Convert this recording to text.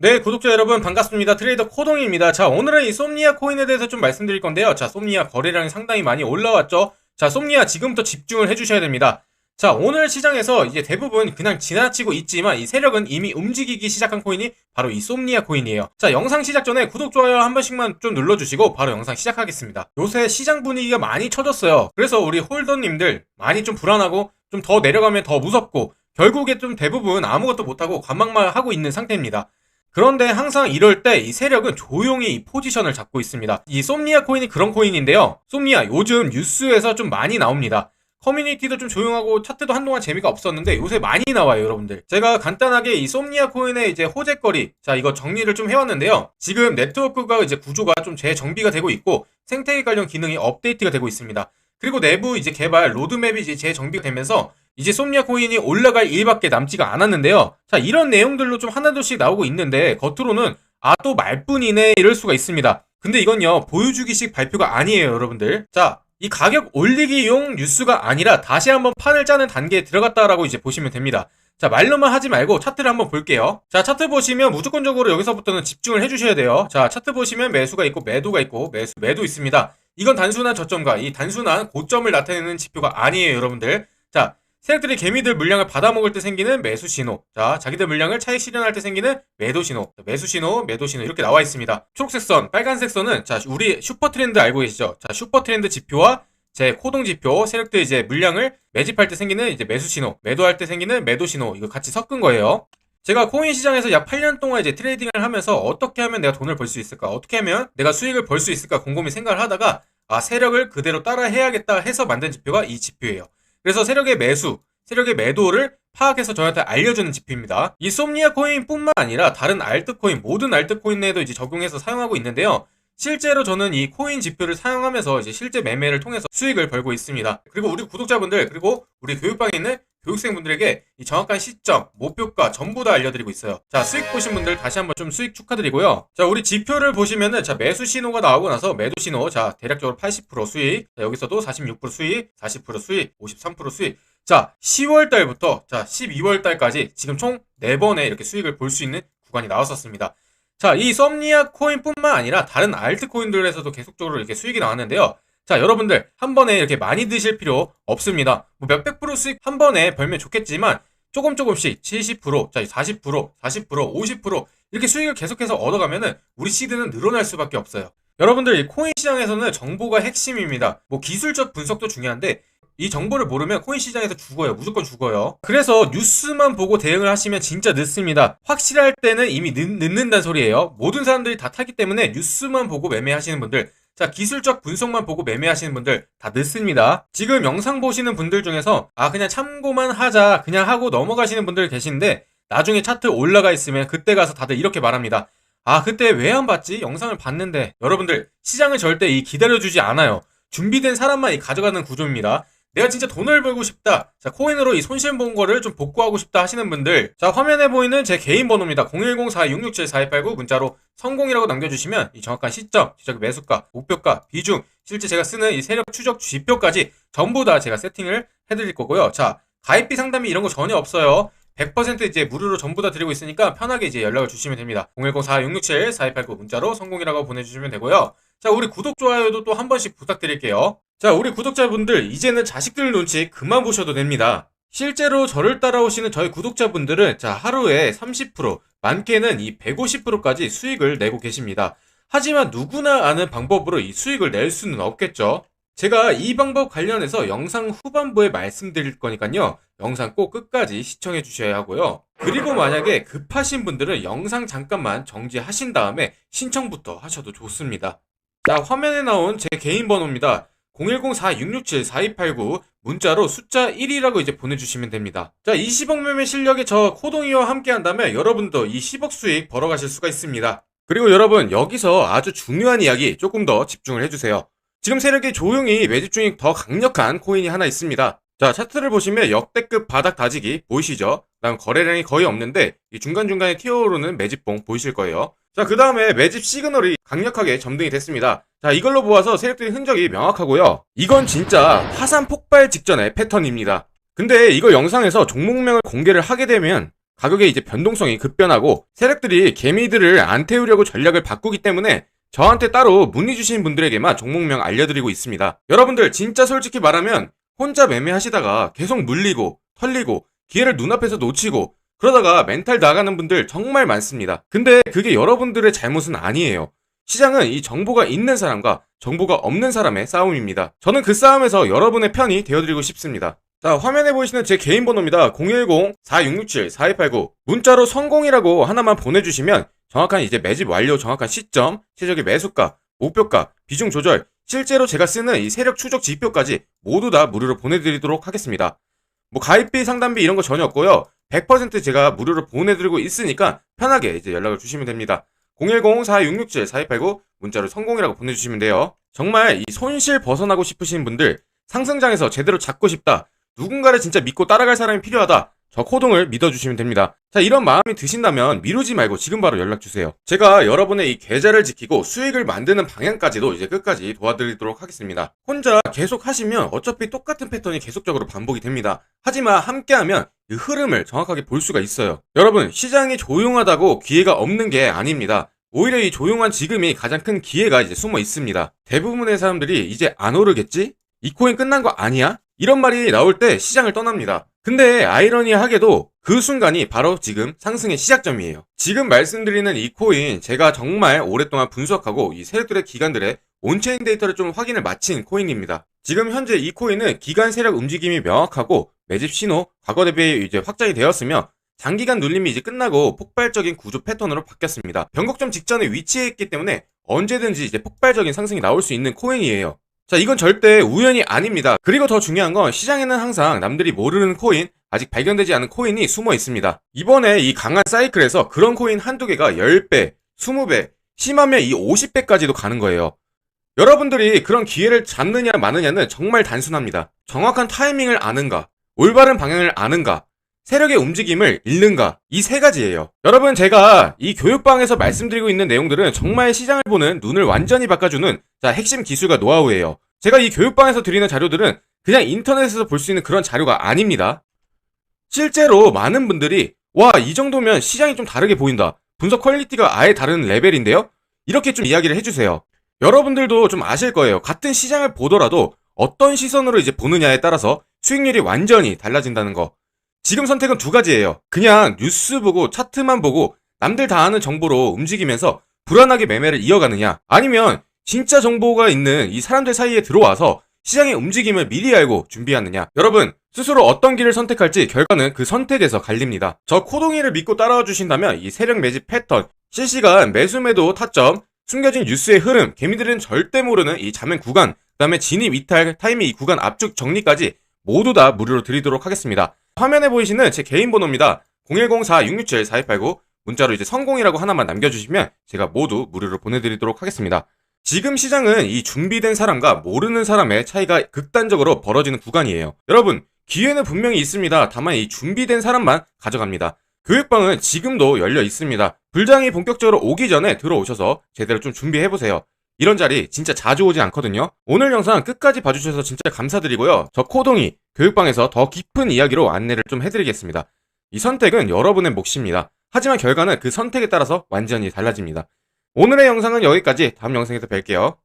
네, 구독자 여러분 반갑습니다. 트레이더 코동입니다. 자, 오늘은 이 솜니아 코인에 대해서 좀 말씀드릴 건데요. 자, 솜니아 거래량이 상당히 많이 올라왔죠. 자, 솜니아 지금부터 집중을 해주셔야 됩니다. 자, 오늘 시장에서 이제 대부분 그냥 지나치고 있지만 이 세력은 이미 움직이기 시작한 코인이 바로 이 솜니아 코인이에요. 자, 영상 시작 전에 구독, 좋아요 한 번씩만 좀 눌러주시고 바로 영상 시작하겠습니다. 요새 시장 분위기가 많이 쳐졌어요. 그래서 우리 홀더님들 많이 좀 불안하고 좀 더 내려가면 더 무섭고 결국에 좀 대부분 아무것도 못하고 관망만 하고 있는 상태입니다. 그런데 항상 이럴 때 이 세력은 조용히 이 포지션을 잡고 있습니다. 이 솜니아 코인이 그런 코인인데요. 솜니아 요즘 뉴스에서 좀 많이 나옵니다. 커뮤니티도 좀 조용하고 차트도 한동안 재미가 없었는데 요새 많이 나와요, 여러분들. 제가 간단하게 이 솜니아 코인의 이제 호재거리, 자, 이거 정리를 좀 해왔는데요. 지금 네트워크가 이제 구조가 좀 재정비가 되고 있고 생태계 관련 기능이 업데이트가 되고 있습니다. 그리고 내부 이제 개발 로드맵이 이제 재정비가 되면서 이제 솜니아 코인이 올라갈 일밖에 남지가 않았는데요. 자, 이런 내용들로 좀 하나둘씩 나오고 있는데 겉으로는 아, 또 말뿐이네 이럴 수가 있습니다. 근데 이건요, 보여주기식 발표가 아니에요, 여러분들. 자, 이 가격 올리기용 뉴스가 아니라 다시 한번 판을 짜는 단계에 들어갔다라고 이제 보시면 됩니다. 자, 말로만 하지 말고 차트를 한번 볼게요. 자, 차트 보시면 무조건적으로 여기서부터는 집중을 해주셔야 돼요. 자, 차트 보시면 매수가 있고 매도가 있고 매수, 매도 있습니다. 이건 단순한 저점과 이 단순한 고점을 나타내는 지표가 아니에요, 여러분들. 자, 세력들이 개미들 물량을 받아먹을 때 생기는 매수 신호. 자, 자기들 물량을 차익 실현할 때 생기는 매도 신호. 매수 신호, 매도 신호 이렇게 나와 있습니다. 초록색 선, 빨간색 선은 자, 우리 슈퍼 트렌드 알고 계시죠? 자, 슈퍼 트렌드 지표와 제 코동 지표, 세력들 이제 물량을 매집할 때 생기는 이제 매수 신호, 매도할 때 생기는 매도 신호 이거 같이 섞은 거예요. 제가 코인 시장에서 약 8년 동안 이제 트레이딩을 하면서 어떻게 하면 내가 돈을 벌 수 있을까? 어떻게 하면 내가 수익을 벌 수 있을까? 곰곰이 생각을 하다가 아, 세력을 그대로 따라 해야겠다 해서 만든 지표가 이 지표예요. 그래서 세력의 매수, 세력의 매도를 파악해서 저한테 알려주는 지표입니다. 이 솜니아 코인뿐만 아니라 다른 알트코인, 모든 알트코인에도 이제 적용해서 사용하고 있는데요. 실제로 저는 이 코인 지표를 사용하면서 이제 실제 매매를 통해서 수익을 벌고 있습니다. 그리고 우리 구독자분들, 그리고 우리 교육방에 있는 교육생분들에게 이 정확한 시점, 목표가 전부 다 알려드리고 있어요. 자, 수익 보신 분들 다시 한번 좀 수익 축하드리고요. 자, 우리 지표를 보시면은 자, 매수 신호가 나오고 나서 매도 신호, 자, 대략적으로 80% 수익, 자, 여기서도 46% 수익, 40% 수익, 53% 수익. 자, 10월 달부터 자, 12월 달까지 지금 총 4번의 이렇게 수익을 볼 수 있는 구간이 나왔었습니다. 자, 이 썸니아 코인뿐만 아니라 다른 알트 코인들에서도 계속적으로 이렇게 수익이 나왔는데요. 자, 여러분들 한 번에 이렇게 많이 드실 필요 없습니다. 뭐 몇백 프로 수익 한 번에 벌면 좋겠지만 조금 조금씩 70%, 자, 40%, 40%, 50% 이렇게 수익을 계속해서 얻어가면은 우리 시드는 늘어날 수밖에 없어요. 여러분들 이 코인 시장에서는 정보가 핵심입니다. 뭐 기술적 분석도 중요한데 이 정보를 모르면 코인 시장에서 죽어요. 무조건 죽어요. 그래서 뉴스만 보고 대응을 하시면 진짜 늦습니다. 확실할 때는 이미 늦, 늦는다는 소리예요. 모든 사람들이 다 타기 때문에 뉴스만 보고 매매하시는 분들 자, 기술적 분석만 보고 매매하시는 분들 다 늦습니다. 지금 영상 보시는 분들 중에서 아, 그냥 참고만 하자, 그냥 하고 넘어가시는 분들 계신데 나중에 차트 올라가 있으면 그때 가서 다들 이렇게 말합니다. 아, 그때 왜 안 봤지? 영상을 봤는데. 여러분들, 시장을 절대 이 기다려주지 않아요. 준비된 사람만 이 가져가는 구조입니다. 내가 진짜 돈을 벌고 싶다. 자, 코인으로 이 손실 본 거를 좀 복구하고 싶다 하시는 분들. 자, 화면에 보이는 제 개인 번호입니다. 010-4267-4289 문자로 성공이라고 남겨주시면 이 정확한 시점, 지적 매수가, 목표가, 비중, 실제 제가 쓰는 이 세력 추적 지표까지 전부 다 제가 세팅을 해드릴 거고요. 자, 가입비 상담이 이런 거 전혀 없어요. 100% 이제 무료로 전부 다 드리고 있으니까 편하게 이제 연락을 주시면 됩니다. 010-4667-4289 문자로 성공이라고 보내주시면 되고요. 자, 우리 구독, 좋아요도 또 한 번씩 부탁드릴게요. 자, 우리 구독자분들, 이제는 자식들 눈치 그만 보셔도 됩니다. 실제로 저를 따라오시는 저희 구독자분들은 자, 하루에 30%, 많게는 이 150%까지 수익을 내고 계십니다. 하지만 누구나 아는 방법으로 이 수익을 낼 수는 없겠죠. 제가 이 방법 관련해서 영상 후반부에 말씀드릴 거니까요. 영상 꼭 끝까지 시청해 주셔야 하고요. 그리고 만약에 급하신 분들은 영상 잠깐만 정지하신 다음에 신청부터 하셔도 좋습니다. 자, 화면에 나온 제 개인 번호입니다. 010-4667-4289 문자로 숫자 1이라고 이제 보내주시면 됩니다. 자, 20억 매매 실력의 저 코동이와 함께 한다면 여러분도 이 10억 수익 벌어가실 수가 있습니다. 그리고 여러분, 여기서 아주 중요한 이야기 조금 더 집중을 해주세요. 지금 세력이 조용히 매집 중인 더 강력한 코인이 하나 있습니다. 자, 차트를 보시면 역대급 바닥 다지기 보이시죠? 다음 거래량이 거의 없는데 이 중간중간에 튀어오르는 매집봉 보이실 거예요. 자, 그 다음에 매집 시그널이 강력하게 점등이 됐습니다. 자, 이걸로 보아서 세력들의 흔적이 명확하고요. 이건 진짜 화산 폭발 직전의 패턴입니다. 근데 이거 영상에서 종목명을 공개를 하게 되면 가격의 이제 변동성이 급변하고 세력들이 개미들을 안 태우려고 전략을 바꾸기 때문에 저한테 따로 문의 주신 분들에게만 종목명 알려드리고 있습니다. 여러분들 진짜 솔직히 말하면 혼자 매매하시다가 계속 물리고 털리고 기회를 눈앞에서 놓치고 그러다가 멘탈 나가는 분들 정말 많습니다. 근데 그게 여러분들의 잘못은 아니에요. 시장은 이 정보가 있는 사람과 정보가 없는 사람의 싸움입니다. 저는 그 싸움에서 여러분의 편이 되어드리고 싶습니다. 자, 화면에 보이시는 제 개인 번호입니다. 010-4667-4289. 문자로 성공이라고 하나만 보내주시면 정확한 이제 매집 완료 정확한 시점, 최적의 매수가, 목표가, 비중 조절, 실제로 제가 쓰는 이 세력 추적 지표까지 모두 다 무료로 보내드리도록 하겠습니다. 뭐 가입비, 상담비 이런 거 전혀 없고요. 100% 제가 무료로 보내드리고 있으니까 편하게 이제 연락을 주시면 됩니다. 010-4667-4289 문자로 성공이라고 보내주시면 돼요. 정말 이 손실 벗어나고 싶으신 분들 상승장에서 제대로 잡고 싶다. 누군가를 진짜 믿고 따라갈 사람이 필요하다. 저 코동을 믿어주시면 됩니다. 자, 이런 마음이 드신다면 미루지 말고 지금 바로 연락주세요. 제가 여러분의 이 계좌를 지키고 수익을 만드는 방향까지도 이제 끝까지 도와드리도록 하겠습니다. 혼자 계속 하시면 어차피 똑같은 패턴이 계속적으로 반복이 됩니다. 하지만 함께하면 그 흐름을 정확하게 볼 수가 있어요. 여러분, 시장이 조용하다고 기회가 없는 게 아닙니다. 오히려 이 조용한 지금이 가장 큰 기회가 이제 숨어 있습니다. 대부분의 사람들이 이제 안 오르겠지? 이 코인 끝난 거 아니야? 이런 말이 나올 때 시장을 떠납니다. 근데 아이러니하게도 그 순간이 바로 지금 상승의 시작점이에요. 지금 말씀드리는 이 코인 제가 정말 오랫동안 분석하고 이 세력들의 기관들의 온체인 데이터를 좀 확인을 마친 코인입니다. 지금 현재 이 코인은 기간 세력 움직임이 명확하고 매집 신호 과거 대비 이제 확장이 되었으며 장기간 눌림이 이제 끝나고 폭발적인 구조 패턴으로 바뀌었습니다. 변곡점 직전에 위치해 있기 때문에 언제든지 이제 폭발적인 상승이 나올 수 있는 코인이에요. 자, 이건 절대 우연이 아닙니다. 그리고 더 중요한 건 시장에는 항상 남들이 모르는 코인, 아직 발견되지 않은 코인이 숨어 있습니다. 이번에 이 강한 사이클에서 그런 코인 한두 개가 10배, 20배, 심하면 이 50배까지도 가는 거예요. 여러분들이 그런 기회를 잡느냐 마느냐는 정말 단순합니다. 정확한 타이밍을 아는가, 올바른 방향을 아는가, 세력의 움직임을 읽는가 이 세 가지예요. 여러분 제가 이 교육방에서 말씀드리고 있는 내용들은 정말 시장을 보는 눈을 완전히 바꿔주는 자 핵심 기술과 노하우예요. 제가 이 교육방에서 드리는 자료들은 그냥 인터넷에서 볼 수 있는 그런 자료가 아닙니다. 실제로 많은 분들이 와 이 정도면 시장이 좀 다르게 보인다. 분석 퀄리티가 아예 다른 레벨인데요. 이렇게 좀 이야기를 해주세요. 여러분들도 좀 아실 거예요. 같은 시장을 보더라도 어떤 시선으로 이제 보느냐에 따라서 수익률이 완전히 달라진다는 거. 지금 선택은 두 가지예요. 그냥 뉴스 보고 차트만 보고 남들 다 아는 정보로 움직이면서 불안하게 매매를 이어가느냐 아니면 진짜 정보가 있는 이 사람들 사이에 들어와서 시장의 움직임을 미리 알고 준비하느냐 여러분 스스로 어떤 길을 선택할지 결과는 그 선택에서 갈립니다. 저 코동이를 믿고 따라와 주신다면 이 세력 매집 패턴, 실시간 매수 매도 타점, 숨겨진 뉴스의 흐름, 개미들은 절대 모르는 이 자면 구간, 그 다음에 진입 이탈, 타이밍 이 구간 압축 정리까지 모두 다 무료로 드리도록 하겠습니다. 화면에 보이시는 제 개인 번호입니다. 010-4667-4289 문자로 이제 성공이라고 하나만 남겨주시면 제가 모두 무료로 보내드리도록 하겠습니다. 지금 시장은 이 준비된 사람과 모르는 사람의 차이가 극단적으로 벌어지는 구간이에요. 여러분, 기회는 분명히 있습니다. 다만 이 준비된 사람만 가져갑니다. 교육방은 지금도 열려 있습니다. 불장이 본격적으로 오기 전에 들어오셔서 제대로 좀 준비해보세요. 이런 자리 진짜 자주 오지 않거든요. 오늘 영상 끝까지 봐주셔서 진짜 감사드리고요. 저 코동이 교육방에서 더 깊은 이야기로 안내를 좀 해드리겠습니다. 이 선택은 여러분의 몫입니다. 하지만 결과는 그 선택에 따라서 완전히 달라집니다. 오늘의 영상은 여기까지 다음 영상에서 뵐게요.